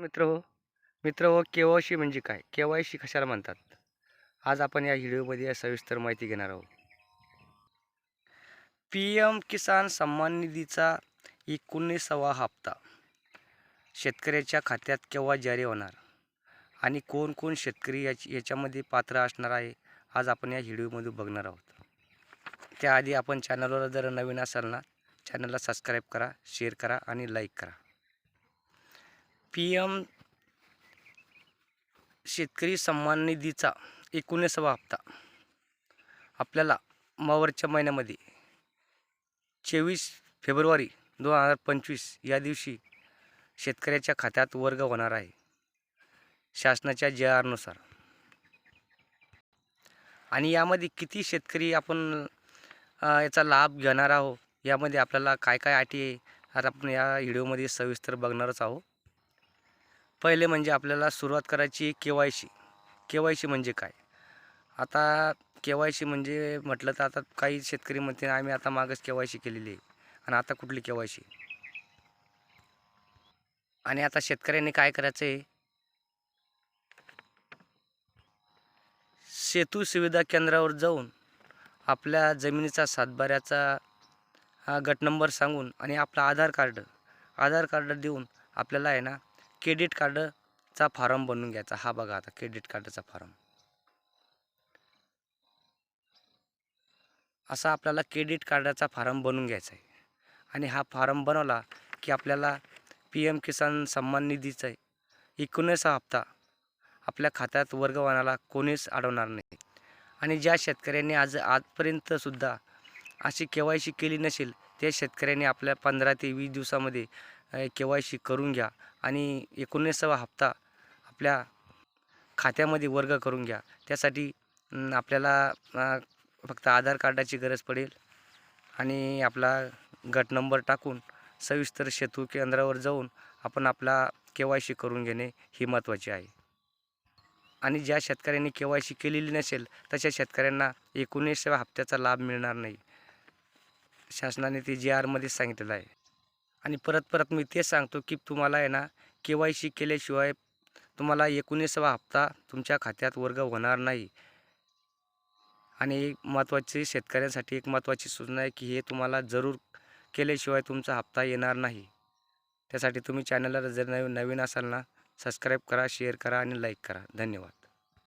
मित्र हो. मित्र हो के वाय सी म्हणजे काय? के वाय सी कशाला म्हणतात? आज आपण या व्हिडिओमध्ये सविस्तर माहिती घेणार आहोत. पी एम किसान सन्मान निधीचा एकोणीसावा हप्ता. शेतकऱ्याच्या खात्यात केव्हा जारी होणार? आणि कोण कोण शेतकरी याची याच्यामध्ये पात्र असणार आहे? आज आपण या व्हिडिओमध्ये बघणार आहोत. त्याआधी आपण चॅनलवर जर नवीन असाल ना चॅनलला सबस्क्राईब करा शेअर करा आणि लाईक करा. पी एम शेतकरी सन्मान निधीचा एकोणीसावा हप्ता. आपल्याला मावरच्या महिन्यामध्ये चोवीस फेब्रुवारी दोन हजार पंचवीस या दिवशी शेतकऱ्याच्या खात्यात वर्ग होणार आहे. शासनाच्या जे आरनुसार आणि यामध्ये किती शेतकरी आपण याचा लाभ घेणार आहोत? यामध्ये आपल्याला काय काय अटी आहे आज आपण या व्हिडिओमध्ये सविस्तर बघणारच आहोत. पहिले म्हणजे आपल्याला सुरुवात करायची K Y C K Y C म्हणजे काय? आता के वाय सी म्हणजे म्हटलं तर आता काही शेतकरी म्हणते आम्ही आता मागच के वाय सी केलेली आहे. आणि आता कुठली के वाय सी आणि आता शेतकऱ्यांनी काय करायचं आहे सेतू सुविधा केंद्रावर जाऊन आपल्या जमिनीचा सातबाऱ्याचा हा गट नंबर सांगून आणि आपला आधार कार्ड आधार कार्ड देऊन आपल्याला आहे ना क्रेडिट कार्डचा फॉर्म बनवून घ्यायचा. हा बघा आता क्रेडिट कार्डचा फॉर्म. असा आपल्याला क्रेडिट कार्डाचा फॉर्म बनवून घ्यायचा आहे. आणि हा फॉर्म बनवला की आपल्याला पी एम किसान सन्मान निधीचा एकोणीसा हप्ता आपल्या खात्यात वर्गवानाला कोणीच अडवणार नाही. आणि ज्या शेतकऱ्यांनी आज आजपर्यंतसुद्धा अशी के वाय सी केली नसेल त्या शेतकऱ्यांनी आपल्या पंधरा ते वीस दिवसामध्ये के वाय सी करून घ्या आणि एकोणीसावा हप्ता आपल्या खात्यामध्ये वर्ग करून घ्या. त्यासाठी आपल्याला फक्त आधार कार्डाची गरज पडेल आणि आपला गट नंबर टाकून सविस्तर सेतू केंद्रावर जाऊन आपण आपला के वाय सी करून घेणे ही महत्त्वाचे आहे. आणि ज्या शेतकऱ्यांनी के वाय सी केलेली नसेल तशा शेतकऱ्यांना एकोणीसाव्या हप्त्याचा लाभ मिळणार नाही. शासनाने ते जे आरमध्येच सांगितलेलं आहे. आणि परत परत मी तेच सांगतो की तुम्हाला आहे ना के वाय सी केल्याशिवाय तुम्हाला एकोणीसावा हप्ता तुमच्या खात्यात वर्ग होणार नाही. आणि एक महत्त्वाची शेतकऱ्यांसाठी एक महत्त्वाची सूचना आहे की हे तुम्हाला जरूर केल्याशिवाय तुमचा हप्ता येणार नाही. त्यासाठी तुम्ही चॅनलला जर नवीन नवीन असाल ना सबस्क्राईब करा शेअर करा आणि लाईक करा. धन्यवाद.